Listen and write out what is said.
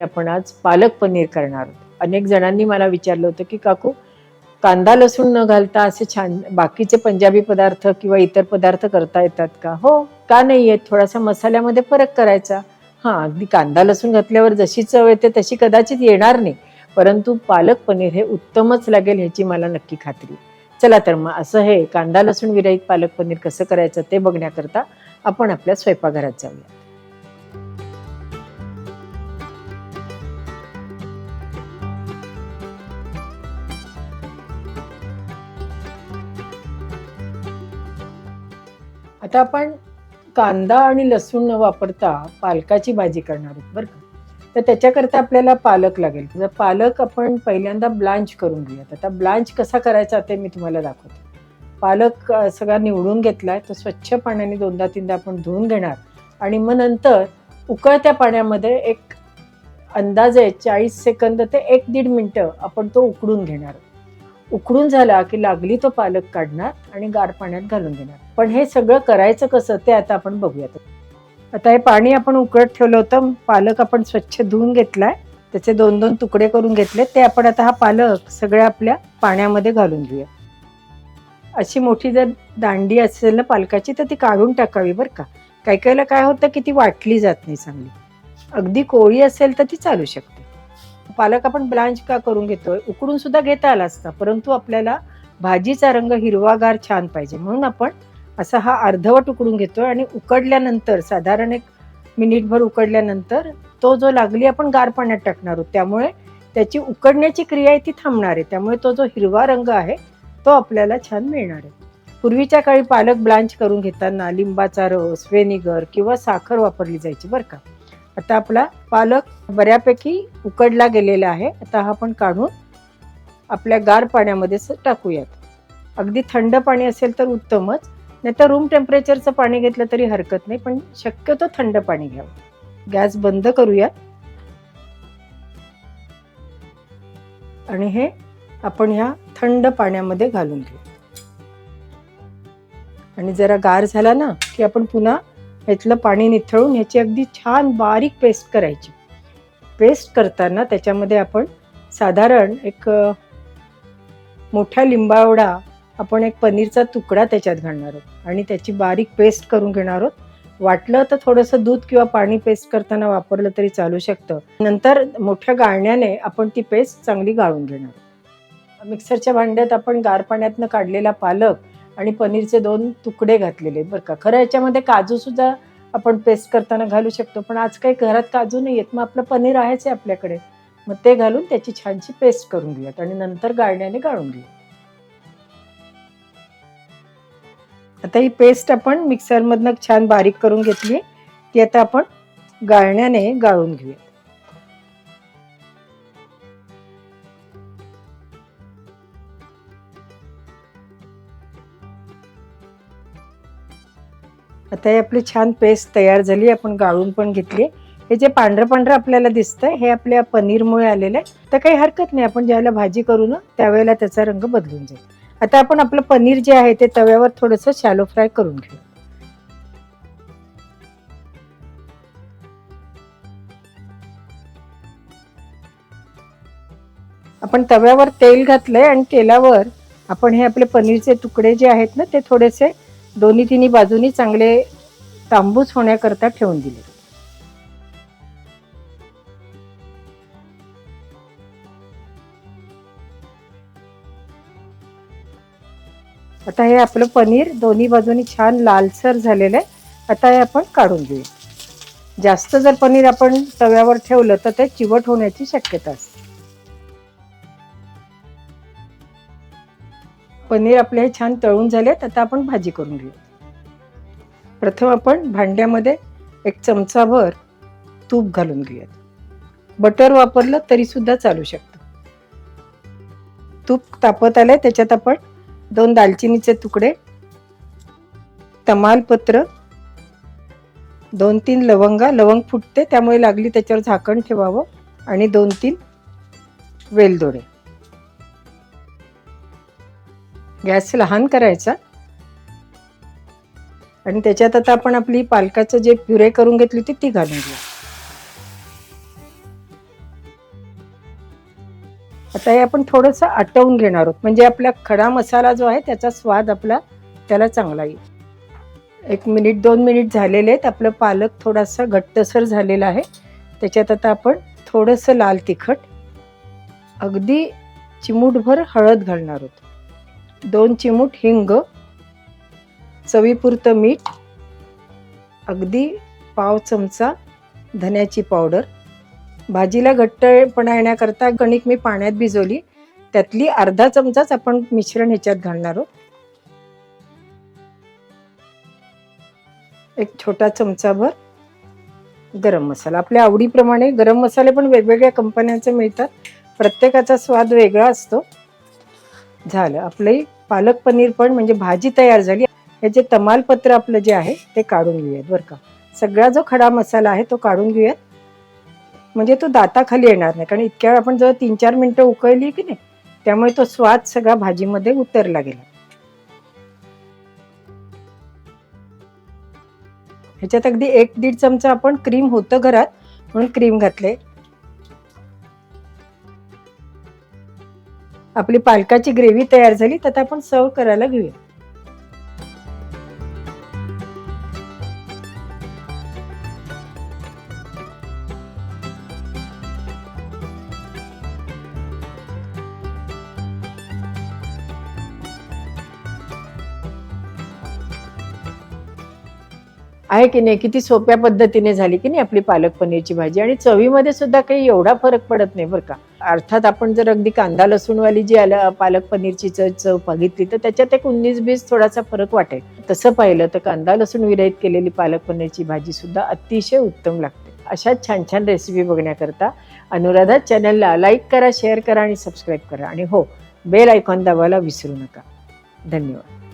आपण आज पालक पनीर करणार आहोत. अनेक जणांनी मला विचारलं होतं की काकू कांदा लसूण न घालता असे छान बाकीचे पंजाबी पदार्थ किंवा इतर पदार्थ करता येतात का? हो का नाही येत? थोडासा मसाल्यामध्ये फरक करायचा. हां अगदी कांदा लसूण घातल्यावर जशी चव येते तशी कदाचित येणार नाही. परंतु पालक पनीर हे उत्तमच लागेल ह्याची मला नक्की खात्री चला तर मग असं हे कांदा लसूण विरहित पालक पनीर कसं करायचं ते बघण्याकरता आपण आपल्या स्वयंपाकघरात जाऊया. आता आपण कांदा आणि लसूण न वापरता पालकाची भाजी करणार आहोत बरं का? तर त्याच्याकरता आपल्याला पालक लागेल. तर पालक आपण पहिल्यांदा ब्लांच करून घेऊयात. आता ब्लांच कसा करायचा ते मी तुम्हाला दाखवते. पालक सगळा निवडून घेतलाय तो स्वच्छ पाण्याने दोनदा तीनदा आपण धुवून घेणार. आणि मग नंतर उकळत्या पाण्यामध्ये एक अंदाजे चाळीस सेकंद ते एक दीड मिनटं आपण तो उकडून घेणार. उकडून झाला की लागली तो पालक काढणार आणि गार पाण्यात घालून देणार. पण हे सगळं करायचं कसं ते आता आपण बघूयात. आता हे पाणी आपण उकळत ठेवलं होतं पालक आपण स्वच्छ धुवून घेतलाय. त्याचे दोन दोन तुकडे करून घेतले. ते आपण आता हा पालक सगळ्या आपल्या पाण्यामध्ये घालून घेऊया. अशी मोठी जर दांडी असेल ना पालकाची तर ती काढून टाकावी बरं का. काही काहीला काय होतं की ती वाटली जात नाही चांगली. अगदी कोळी असेल तर ती चालू शकते. पालक आपण ब्लांच का करून घेतोय उकडून सुद्धा घेता आला असता. परंतु आपल्याला भाजीचा रंग हिरवागार छान पाहिजे. म्हणून आपण असा हा अर्धवट उकडून घेतोय आणि उकडल्यानंतर साधारण एक मिनिटभर उकडल्यानंतर तो जो लागली आपण गार पाण्यात टाकणार आहोत त्यामुळे त्याची उकडण्याची क्रिया आहे ती थांबणार आहे. त्यामुळे तो जो हिरवा रंग आहे तो आपल्याला छान मिळणार आहे. पूर्वीच्या काळी पालक ब्लांच करून घेताना लिंबाचा रस व्हेनिगर किंवा साखर वापरली जायची बरं का? आता आपला पालक बऱ्यापैकी उकडला गेलेला आहे. आता हा आपण काढून आपल्या गार पाण्यामध्ये टाकूयात. अगदी थंड पाणी असेल तर उत्तमच. नाहीतर रूम टेम्परेचरचं पाणी घेतलं तरी हरकत नाही पण शक्यतो थंड पाणी घ्यावं. गॅस बंद करूया आणि हे आपण ह्या थंड पाण्यामध्ये घालून घेऊ. आणि जरा गार झाला ना की आपण पुन्हा ह्यातलं पाणी निथळून ह्याची अगदी छान बारीक पेस्ट करायची. पेस्ट करताना त्याच्यामध्ये आपण साधारण एक मोठ्या लिंबावडा आपण एक पनीरचा तुकडा त्याच्यात घालणार आहोत. आणि त्याची बारीक पेस्ट करून घेणार आहोत. वाटलं तर थोडंसं दूध किंवा पाणी पेस्ट करताना वापरलं तरी चालू शकतं. नंतर मोठ्या गाळण्याने आपण ती पेस्ट चांगली गाळून घेणार मिक्सरच्या भांड्यात आपण गार पाण्यातनं काढलेला पालक आणि पनीरचे दोन तुकडे घातलेले आहेत बरं का. खरं याच्यामध्ये काजू सुद्धा आपण पेस्ट करताना घालू शकतो पण आज काही घरात काजू नाही आहेत मग आपलं पनीर आहेच आहे आपल्याकडे. मग ते घालून त्याची छानशी पेस्ट करून घेऊयात आणि नंतर गाळण्याने गाळून घेऊ आता ही पेस्ट आपण मिक्सरमधनं छान बारीक करून घेतली ती आता आपण गाळण्याने गाळून घेऊया आता हे आपली छान पेस्ट तयार झाली आपण गाळून पण घेतली. हे जे पांढरं पांढरं आपल्याला दिसतंय हे आपल्या पनीरमुळे आलेलं आहे. तर काही हरकत नाही आपण ज्यावेळेला भाजी करू ना त्यावेळेला त्याचा रंग बदलून जाईल. आता आपण आपलं पनीर जे आहे ते तव्यावर थोडंसं शॅलो फ्राय करून घेऊ. आपण तव्यावर तेल घातलंय आणि तेलावर आपण हे आपले पनीरचे तुकडे जे आहेत ना ते थोडेसे दोन्ही तिन्ही बाजूनी चांगले तांबूस होण्याकरता ठेवून दिले. आता हे आपलं पनीर दोन्ही बाजूनी छान लालसर झालेलं आहे. आता हे आपण काढून घेऊ जास्त जर पनीर आपण तव्यावर ठेवलं तर ते चिवट होण्याची शक्यता असते. पनीर आपले हे छान तळून झालेत आता आपण भाजी करून घेऊ. प्रथम आपण भांड्यामध्ये एक चमचाभर तूप घालून घेऊयात. बटर वापरलं तरीसुद्धा चालू शकतं. तूप तापत आलंय त्याच्यात आपण दोन दालचिनीचे तुकडे तमालपत्र दोन तीन लवंगा लवंग फुटते त्यामुळे लागली त्याच्यावर झाकण ठेवावं आणि दोन तीन वेलदोडे. गॅस लहान करायचा. आणि त्याच्यात आता आपण आपली पालकाचं जे प्युरे करून घेतली होती ती घालून घेऊ. आता हे आपण थोडंसं आटवून घेणार आहोत. म्हणजे आपला खडा मसाला जो आहे त्याचा स्वाद आपला त्याला चांगला येईल. एक मिनिट दोन मिनिट झालेले आहेत. आपलं पालक थोडासा घट्टसर झालेला आहे. त्याच्यात आता आपण थोडंसं लाल तिखट अगदी चिमूटभर हळद घालणार आहोत. दोन चिमूट हिंग चवीपुरतं मीठ अगदी पाव चमचा धन्याची पावडर. भाजीला घट्टपणा येण्याकरता कणिक मी पाण्यात भिजवली. त्यातली अर्धा चमचाच आपण मिश्रण ह्याच्यात घालणार आहोत. एक छोटा चमचाभर गरम मसाला. आपल्या आवडीप्रमाणे गरम मसाले पण वेगवेगळ्या कंपन्यांचे मिळतात. प्रत्येकाचा स्वाद वेगळा असतो. झालं. आपले पालक पनीर पण म्हणजे भाजी तयार झाली. हे जे तमालपत्र आपलं जे आहे ते काढून घेऊयात बरं का. सगळा जो खडा मसाला आहे तो काढून घेऊयात. म्हणजे तो दाताखाली येणार नाही कारण इतक्या वेळ आपण जवळ तीन चार मिनटं उकळली की नाही त्यामुळे तो स्वाद सगळा भाजीमध्ये उतरला गेला. ह्याच्यात अगदी एक दीड चमचा आपण क्रीम होतं घरात म्हणून क्रीम घातले आपली पालकाची ग्रेव्ही तयार झाली तर आपण सर्व करायला घेऊया. आहे की नाही? किती सोप्या पद्धतीने झाली की नाही आपली पालक पनीरची भाजी? आणि चवीमध्ये सुद्धा काही एवढा फरक पडत नाही बरं का. अर्थात आपण जर अगदी कांदा लसूणवाली जी आलं पालक पनीरची चव चव बघितली तर त्याच्यात एक उन्नीस बीस थोडासा फरक वाटेल. तसं पाहिलं तर कांदा लसूण विरहित केलेली पालक पनीरची भाजी सुद्धा अतिशय उत्तम लागते. अशाच छान छान रेसिपी बघण्याकरता अनुराधा चॅनलला लाईक करा शेअर करा आणि सबस्क्राईब करा. आणि हो बेल आयकॉन दाबायला विसरू नका. धन्यवाद.